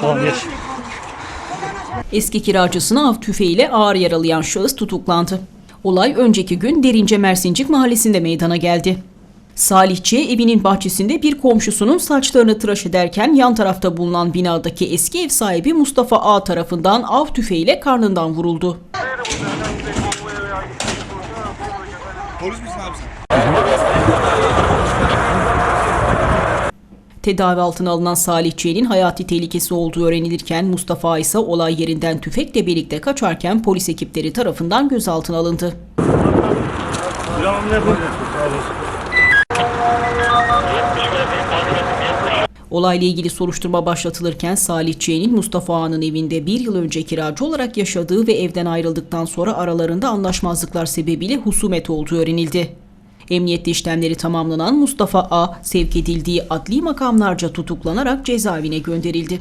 Tamam geç. Eski kiracısını av tüfeğiyle ağır yaralayan şahıs tutuklandı. Olay önceki gün Derince Mersincik mahallesinde meydana geldi. Salihçi evinin bahçesinde bir komşusunun saçlarını tıraş ederken yan tarafta bulunan binadaki eski ev sahibi Mustafa A tarafından av tüfeğiyle karnından vuruldu. Polis misin abi sen? Tedavi altına alınan Salihçi'nin hayati tehlikesi olduğu öğrenilirken Mustafa ise olay yerinden tüfekle birlikte kaçarken polis ekipleri tarafından gözaltına alındı. Olayla ilgili soruşturma başlatılırken Salih Ç'nin Mustafa Ağa'nın evinde bir yıl önce kiracı olarak yaşadığı ve evden ayrıldıktan sonra aralarında anlaşmazlıklar sebebiyle husumet olduğu öğrenildi. Emniyette işlemleri tamamlanan Mustafa A sevk edildiği adli makamlarca tutuklanarak cezaevine gönderildi.